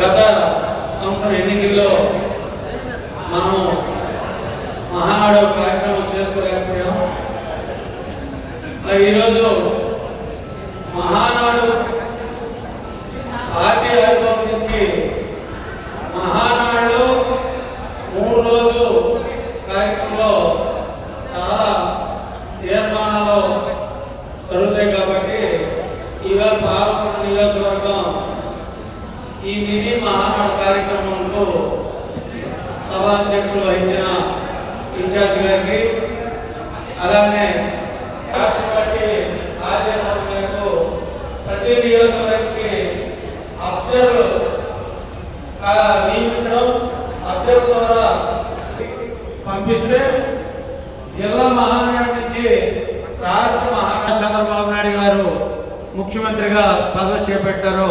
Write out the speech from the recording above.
గత సంవత్సరం ఎన్నికల్లో మనము మహానాడు కార్యక్రమం చేసుకోలేకపోయాం. ఈరోజు మహానాడు పార్టీ ఆవిర్భావం నుంచి మహానాడు మూడు రోజు కార్యక్రమంలో చాలా తీర్మానాలు జరుగుతాయి కాబట్టి ఇవాళ ఈ నిధి మహానాడు కార్యక్రమంలో సభాధ్యక్షులు వహించిన ఇన్ఛార్జ్ గారికి అలానే రాష్ట్ర పార్టీ ఆదేశాల మేరకు ప్రతి నియోజకవర్గానికి అబ్జర్వ్ నియమించడం అబ్జర్వ్ ద్వారా పంపిస్తే జిల్లా మహానాడు నుంచి రాష్ట్ర మహానాడు చంద్రబాబు నాయుడు గారు ముఖ్యమంత్రిగా పదవి చేపట్టారో